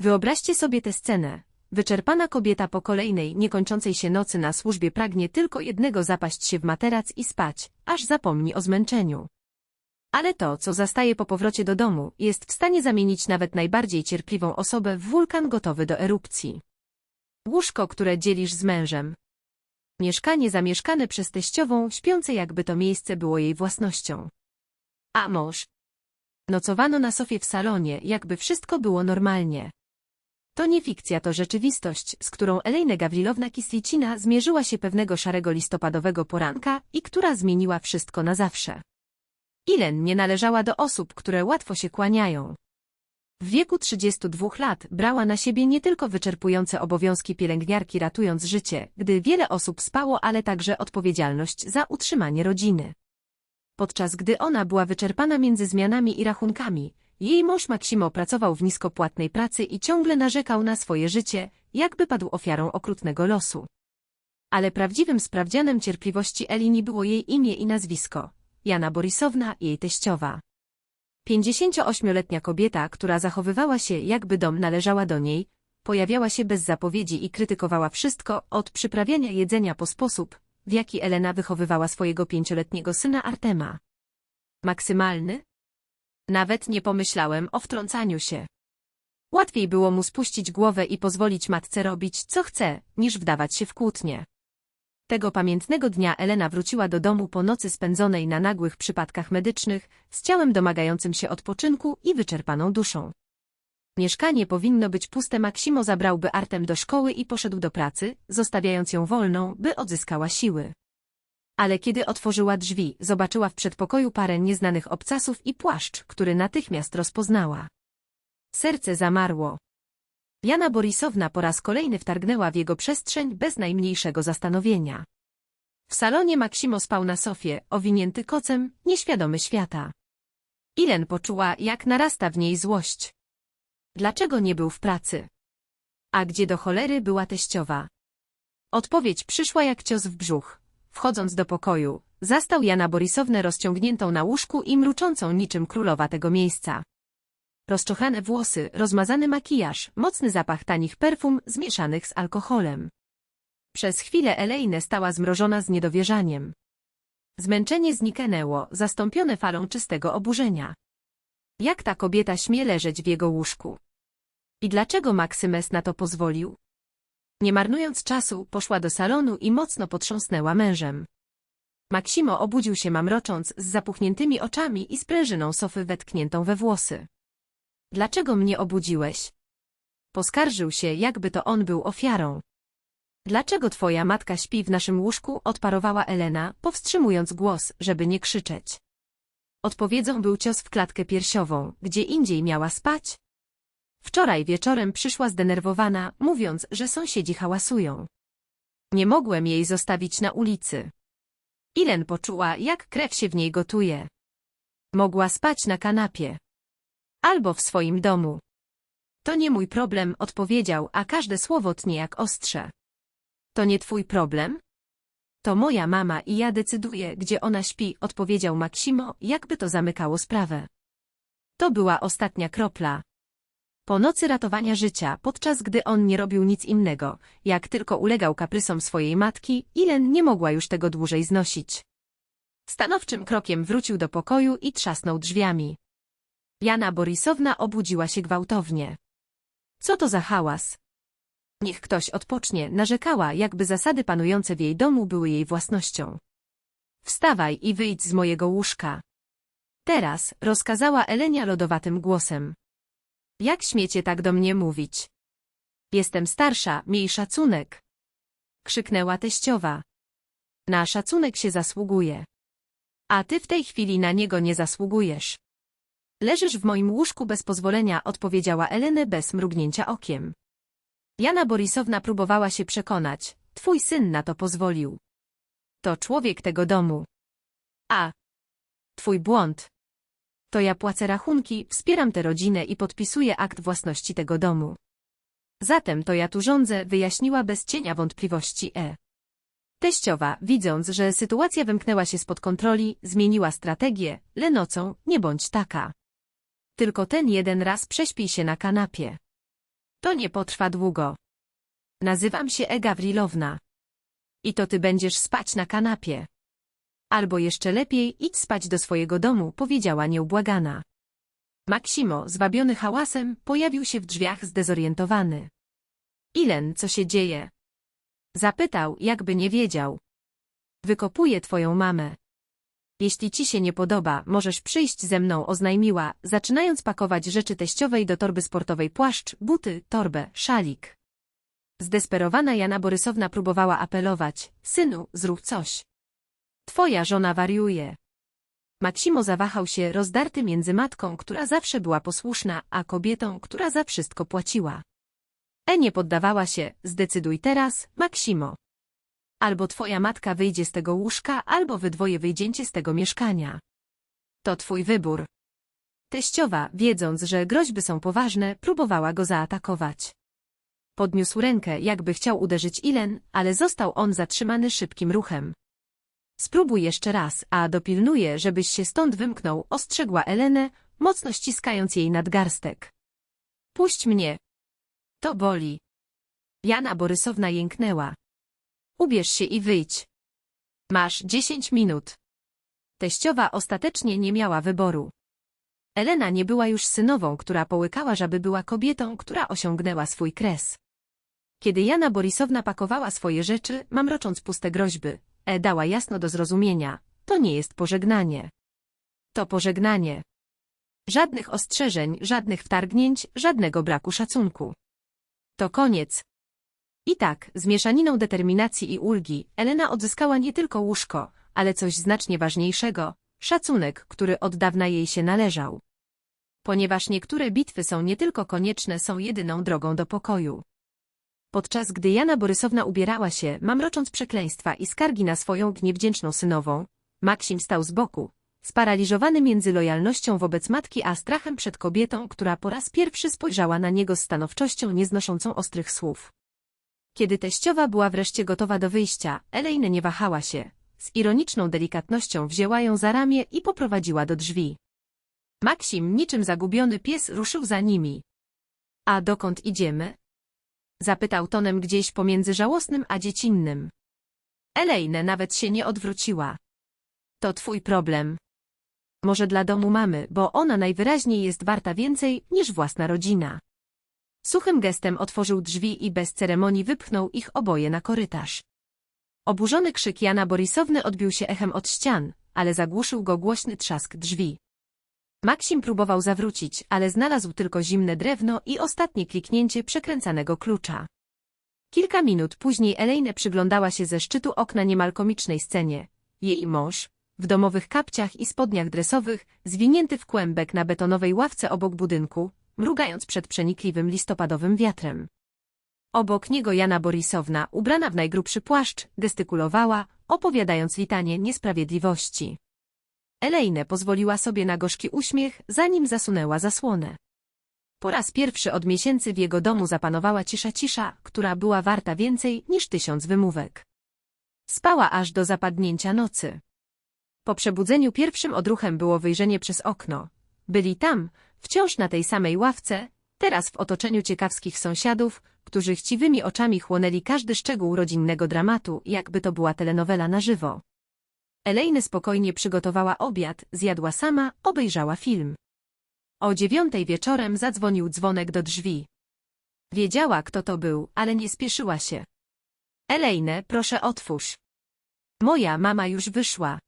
Wyobraźcie sobie tę scenę. Wyczerpana kobieta po kolejnej, niekończącej się nocy na służbie pragnie tylko jednego zapaść się w materac i spać, aż zapomni o zmęczeniu. Ale to, co zastaje po powrocie do domu, jest w stanie zamienić nawet najbardziej cierpliwą osobę w wulkan gotowy do erupcji. Łóżko, które dzielisz z mężem. Mieszkanie zamieszkane przez teściową, śpiące jakby to miejsce było jej własnością. A mąż? Nocowano na sofie w salonie, jakby wszystko było normalnie. To nie fikcja, to rzeczywistość, z którą Elejna Gawrilowna Kislicina zmierzyła się pewnego szarego listopadowego poranka i która zmieniła wszystko na zawsze. Ilen nie należała do osób, które łatwo się kłaniają. W wieku 32 lat brała na siebie nie tylko wyczerpujące obowiązki pielęgniarki ratując życie, gdy wiele osób spało, ale także odpowiedzialność za utrzymanie rodziny. Podczas gdy ona była wyczerpana między zmianami i rachunkami, jej mąż Maksimo pracował w niskopłatnej pracy i ciągle narzekał na swoje życie, jakby padł ofiarą okrutnego losu. Ale prawdziwym sprawdzianem cierpliwości Elini było jej imię i nazwisko. Jana Borisowna, jej teściowa. 58-letnia kobieta, która zachowywała się jakby dom należała do niej, pojawiała się bez zapowiedzi i krytykowała wszystko, od przyprawiania jedzenia po sposób, w jaki Elena wychowywała swojego pięcioletniego syna Artema. Maksymalny? Nawet nie pomyślałem o wtrącaniu się. Łatwiej było mu spuścić głowę i pozwolić matce robić, co chce, niż wdawać się w kłótnie. Tego pamiętnego dnia Elena wróciła do domu po nocy spędzonej na nagłych przypadkach medycznych, z ciałem domagającym się odpoczynku i wyczerpaną duszą. Mieszkanie powinno być puste Maksimo zabrałby Artem do szkoły i poszedł do pracy, zostawiając ją wolną, by odzyskała siły. Ale kiedy otworzyła drzwi, zobaczyła w przedpokoju parę nieznanych obcasów i płaszcz, który natychmiast rozpoznała. Serce zamarło. Jana Borisowna po raz kolejny wtargnęła w jego przestrzeń bez najmniejszego zastanowienia. W salonie Maksimo spał na sofie, owinięty kocem, nieświadomy świata. Ilen poczuła, jak narasta w niej złość. Dlaczego nie był w pracy? A gdzie do cholery była teściowa? Odpowiedź przyszła jak cios w brzuch. Wchodząc do pokoju, zastał Jana Borisownę rozciągniętą na łóżku i mruczącą niczym królowa tego miejsca. Rozczochane włosy, rozmazany makijaż, mocny zapach tanich perfum zmieszanych z alkoholem. Przez chwilę Elejne stała zmrożona z niedowierzaniem. Zmęczenie zniknęło, zastąpione falą czystego oburzenia. Jak ta kobieta śmie leżeć w jego łóżku? I dlaczego Maksymes na to pozwolił? Nie marnując czasu, poszła do salonu i mocno potrząsnęła mężem. Maksimo obudził się mamrocząc z zapuchniętymi oczami i sprężyną sofy wetkniętą we włosy. Dlaczego mnie obudziłeś? Poskarżył się, jakby to on był ofiarą. Dlaczego twoja matka śpi w naszym łóżku? odparowała Elena, powstrzymując głos, żeby nie krzyczeć. Odpowiedzią był cios w klatkę piersiową, gdzie indziej miała spać. Wczoraj wieczorem przyszła zdenerwowana, mówiąc, że sąsiedzi hałasują. Nie mogłem jej zostawić na ulicy. Ilen poczuła, jak krew się w niej gotuje. Mogła spać na kanapie. Albo w swoim domu. To nie mój problem, odpowiedział, a każde słowo tnie jak ostrze. To nie twój problem? To moja mama i ja decyduję, gdzie ona śpi, odpowiedział Maksimo, jakby to zamykało sprawę. To była ostatnia kropla. Po nocy ratowania życia, podczas gdy on nie robił nic innego, jak tylko ulegał kaprysom swojej matki, Ilen nie mogła już tego dłużej znosić. Stanowczym krokiem wrócił do pokoju i trzasnął drzwiami. Jana Borisowna obudziła się gwałtownie. Co to za hałas? Niech ktoś odpocznie, narzekała, jakby zasady panujące w jej domu były jej własnością. Wstawaj i wyjdź z mojego łóżka. Teraz, rozkazała Elenia lodowatym głosem. Jak śmiecie tak do mnie mówić? Jestem starsza, miej szacunek. Krzyknęła teściowa. Na szacunek się zasługuje. A ty w tej chwili na niego nie zasługujesz. Leżysz w moim łóżku bez pozwolenia, odpowiedziała Eleny bez mrugnięcia okiem. Jana Borisowna próbowała się przekonać, twój syn na to pozwolił. To człowiek tego domu. A. Twój błąd. To ja płacę rachunki, wspieram tę rodzinę i podpisuję akt własności tego domu. Zatem to ja tu rządzę, wyjaśniła bez cienia wątpliwości E. Teściowa, widząc, że sytuacja wymknęła się spod kontroli, zmieniła strategię, lenocą, nie bądź taka. Tylko ten jeden raz prześpij się na kanapie. To nie potrwa długo. Nazywam się Ega Wrilowna. I to ty będziesz spać na kanapie. Albo jeszcze lepiej, idź spać do swojego domu, powiedziała nieubłagana. Maksimo, zwabiony hałasem, pojawił się w drzwiach zdezorientowany. Ilen, co się dzieje? Zapytał, jakby nie wiedział. Wykopuję twoją mamę. Jeśli ci się nie podoba, możesz przyjść ze mną, oznajmiła, zaczynając pakować rzeczy teściowej do torby sportowej płaszcz, buty, torbę, szalik. Zdesperowana Jana Borysowna próbowała apelować, synu, zrób coś. Twoja żona wariuje. Maksimo zawahał się, rozdarty między matką, która zawsze była posłuszna, a kobietą, która za wszystko płaciła. E nie poddawała się, zdecyduj teraz, Maksimo. Albo twoja matka wyjdzie z tego łóżka, albo wy dwoje wyjdziecie z tego mieszkania. To twój wybór. Teściowa, wiedząc, że groźby są poważne, próbowała go zaatakować. Podniósł rękę, jakby chciał uderzyć Ilen, ale został on zatrzymany szybkim ruchem. Spróbuj jeszcze raz, a dopilnuję, żebyś się stąd wymknął, ostrzegła Elenę, mocno ściskając jej nadgarstek. Puść mnie. To boli. Jana Borysowna jęknęła. Ubierz się i wyjdź. Masz dziesięć minut. Teściowa ostatecznie nie miała wyboru. Elena nie była już synową, która połykała, żeby była kobietą, która osiągnęła swój kres. Kiedy Jana Borisowna pakowała swoje rzeczy, mamrocząc puste groźby, E dała jasno do zrozumienia, to nie jest pożegnanie. To pożegnanie. Żadnych ostrzeżeń, żadnych wtargnięć, żadnego braku szacunku. To koniec. I tak, z mieszaniną determinacji i ulgi, Elena odzyskała nie tylko łóżko, ale coś znacznie ważniejszego, szacunek, który od dawna jej się należał. Ponieważ niektóre bitwy są nie tylko konieczne, są jedyną drogą do pokoju. Podczas gdy Jana Borysowna ubierała się, mamrocząc przekleństwa i skargi na swoją niewdzięczną synową, Maksim stał z boku, sparaliżowany między lojalnością wobec matki a strachem przed kobietą, która po raz pierwszy spojrzała na niego z stanowczością nieznoszącą ostrych słów. Kiedy teściowa była wreszcie gotowa do wyjścia, Elaine nie wahała się. Z ironiczną delikatnością wzięła ją za ramię i poprowadziła do drzwi. Maksim, niczym zagubiony pies, ruszył za nimi. A dokąd idziemy? Zapytał tonem gdzieś pomiędzy żałosnym a dziecinnym. Elaine nawet się nie odwróciła. To twój problem. Może dla domu mamy, bo ona najwyraźniej jest warta więcej niż własna rodzina. Suchym gestem otworzył drzwi i bez ceremonii wypchnął ich oboje na korytarz. Oburzony krzyk Jana Borisowny odbił się echem od ścian, ale zagłuszył go głośny trzask drzwi. Maksim próbował zawrócić, ale znalazł tylko zimne drewno i ostatnie kliknięcie przekręcanego klucza. Kilka minut później Elaine przyglądała się ze szczytu okna niemal komicznej scenie. Jej mąż, w domowych kapciach i spodniach dresowych, zwinięty w kłębek na betonowej ławce obok budynku, mrugając przed przenikliwym listopadowym wiatrem. Obok niego Jana Borisowna, ubrana w najgrubszy płaszcz, gestykulowała, opowiadając litanie niesprawiedliwości. Elaine pozwoliła sobie na gorzki uśmiech, zanim zasunęła zasłonę. Po raz pierwszy od miesięcy w jego domu zapanowała cisza cisza, która była warta więcej niż tysiąc wymówek. Spała aż do zapadnięcia nocy. Po przebudzeniu pierwszym odruchem było wyjrzenie przez okno. Byli tam, wciąż na tej samej ławce, teraz w otoczeniu ciekawskich sąsiadów, którzy chciwymi oczami chłonęli każdy szczegół rodzinnego dramatu, jakby to była telenowela na żywo. Elaine spokojnie przygotowała obiad, zjadła sama, obejrzała film. O dziewiątej wieczorem zadzwonił dzwonek do drzwi. Wiedziała, kto to był, ale nie spieszyła się. Elaine, proszę otwórz. Moja mama już wyszła.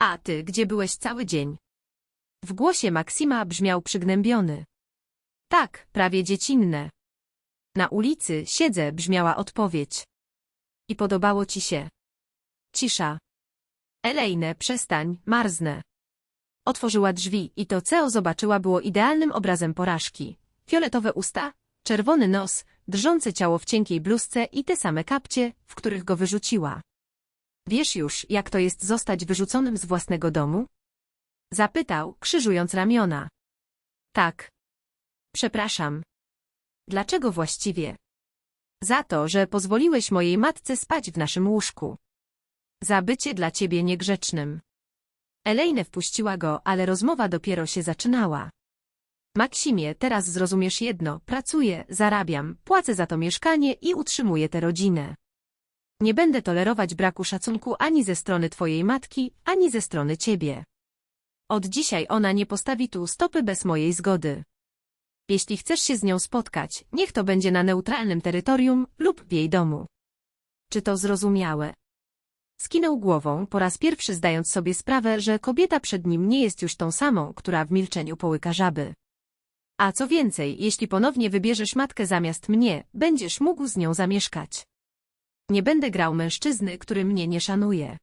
A ty, gdzie byłeś cały dzień? W głosie Maksima brzmiał przygnębiony. Tak, prawie dziecinne. Na ulicy siedzę, brzmiała odpowiedź. I podobało ci się. Cisza. Elaine, przestań, marznę. Otworzyła drzwi i to, co zobaczyła, było idealnym obrazem porażki. Fioletowe usta, czerwony nos, drżące ciało w cienkiej bluzce i te same kapcie, w których go wyrzuciła. Wiesz już, jak to jest zostać wyrzuconym z własnego domu? Zapytał, krzyżując ramiona. Tak. Przepraszam. Dlaczego właściwie? Za to, że pozwoliłeś mojej matce spać w naszym łóżku. Za bycie dla ciebie niegrzecznym. Elaine wpuściła go, ale rozmowa dopiero się zaczynała. Maksimie, teraz zrozumiesz jedno, pracuję, zarabiam, płacę za to mieszkanie i utrzymuję tę rodzinę. Nie będę tolerować braku szacunku ani ze strony twojej matki, ani ze strony ciebie. Od dzisiaj ona nie postawi tu stopy bez mojej zgody. Jeśli chcesz się z nią spotkać, niech to będzie na neutralnym terytorium lub w jej domu. Czy to zrozumiałe? Skinął głową, po raz pierwszy zdając sobie sprawę, że kobieta przed nim nie jest już tą samą, która w milczeniu połyka żaby. A co więcej, jeśli ponownie wybierzesz matkę zamiast mnie, będziesz mógł z nią zamieszkać. Nie będę grał mężczyzny, który mnie nie szanuje.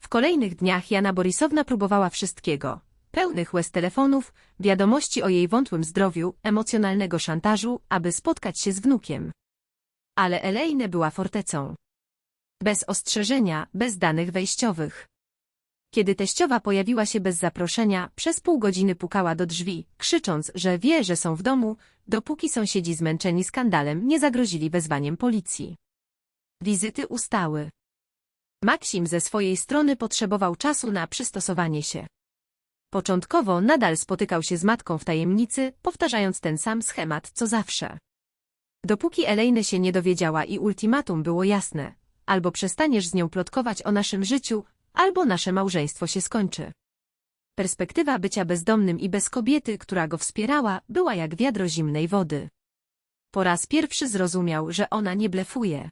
W kolejnych dniach Jana Borisowna próbowała wszystkiego. Pełnych łez telefonów, wiadomości o jej wątłym zdrowiu, emocjonalnego szantażu, aby spotkać się z wnukiem. Ale Elejne była fortecą. Bez ostrzeżenia, bez danych wejściowych. Kiedy teściowa pojawiła się bez zaproszenia, przez pół godziny pukała do drzwi, krzycząc, że wie, że są w domu, dopóki sąsiedzi zmęczeni skandalem nie zagrozili wezwaniem policji. Wizyty ustały. Maksim ze swojej strony potrzebował czasu na przystosowanie się. Początkowo nadal spotykał się z matką w tajemnicy, powtarzając ten sam schemat co zawsze. Dopóki Elejne się nie dowiedziała i ultimatum było jasne, albo przestaniesz z nią plotkować o naszym życiu, albo nasze małżeństwo się skończy. Perspektywa bycia bezdomnym i bez kobiety, która go wspierała, była jak wiadro zimnej wody. Po raz pierwszy zrozumiał, że ona nie blefuje.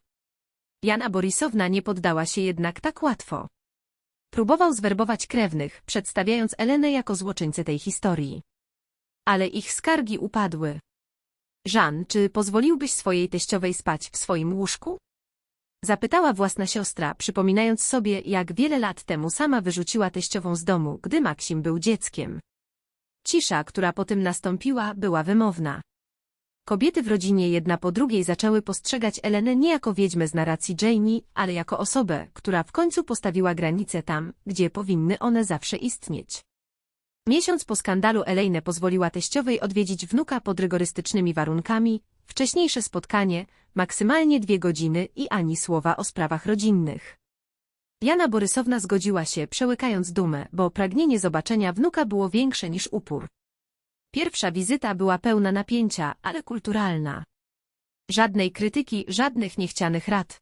Jana Borisowna nie poddała się jednak tak łatwo. Próbował zwerbować krewnych, przedstawiając Elenę jako złoczyńcę tej historii. Ale ich skargi upadły. Żan, czy pozwoliłbyś swojej teściowej spać w swoim łóżku? Zapytała własna siostra, przypominając sobie, jak wiele lat temu sama wyrzuciła teściową z domu, gdy Maksim był dzieckiem. Cisza, która po tym nastąpiła, była wymowna. Kobiety w rodzinie jedna po drugiej zaczęły postrzegać Elenę nie jako wiedźmę z narracji Jamie, ale jako osobę, która w końcu postawiła granice tam, gdzie powinny one zawsze istnieć. Miesiąc po skandalu Elejne pozwoliła teściowej odwiedzić wnuka pod rygorystycznymi warunkami, wcześniejsze spotkanie, maksymalnie dwie godziny i ani słowa o sprawach rodzinnych. Jana Borysowna zgodziła się, przełykając dumę, bo pragnienie zobaczenia wnuka było większe niż upór. Pierwsza wizyta była pełna napięcia, ale kulturalna. Żadnej krytyki, żadnych niechcianych rad.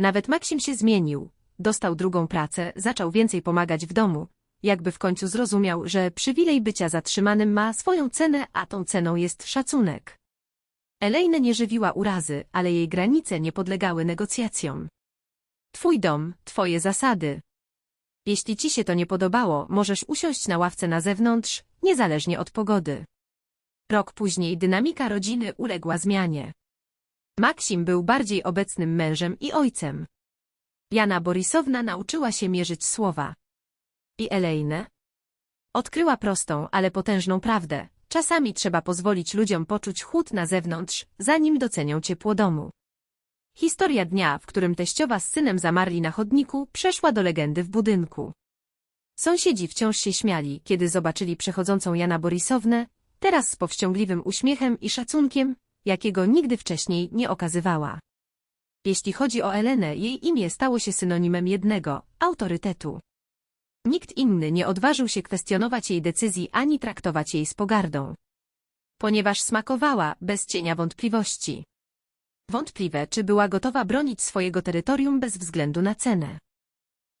Nawet Maksim się zmienił, dostał drugą pracę, zaczął więcej pomagać w domu, jakby w końcu zrozumiał, że przywilej bycia zatrzymanym ma swoją cenę, a tą ceną jest szacunek. Elejne nie żywiła urazy, ale jej granice nie podlegały negocjacjom. Twój dom, twoje zasady. Jeśli ci się to nie podobało, możesz usiąść na ławce na zewnątrz, niezależnie od pogody. Rok później dynamika rodziny uległa zmianie. Maksim był bardziej obecnym mężem i ojcem. Jana Borisowna nauczyła się mierzyć słowa. I Elejne? Odkryła prostą, ale potężną prawdę. Czasami trzeba pozwolić ludziom poczuć chłód na zewnątrz, zanim docenią ciepło domu. Historia dnia, w którym teściowa z synem zamarli na chodniku, przeszła do legendy w budynku. Sąsiedzi wciąż się śmiali, kiedy zobaczyli przechodzącą Jana Borisownę, teraz z powściągliwym uśmiechem i szacunkiem, jakiego nigdy wcześniej nie okazywała. Jeśli chodzi o Elenę, jej imię stało się synonimem jednego – autorytetu. Nikt inny nie odważył się kwestionować jej decyzji ani traktować jej z pogardą. Ponieważ smakowała, bez cienia wątpliwości. Wątpliwe, czy była gotowa bronić swojego terytorium bez względu na cenę.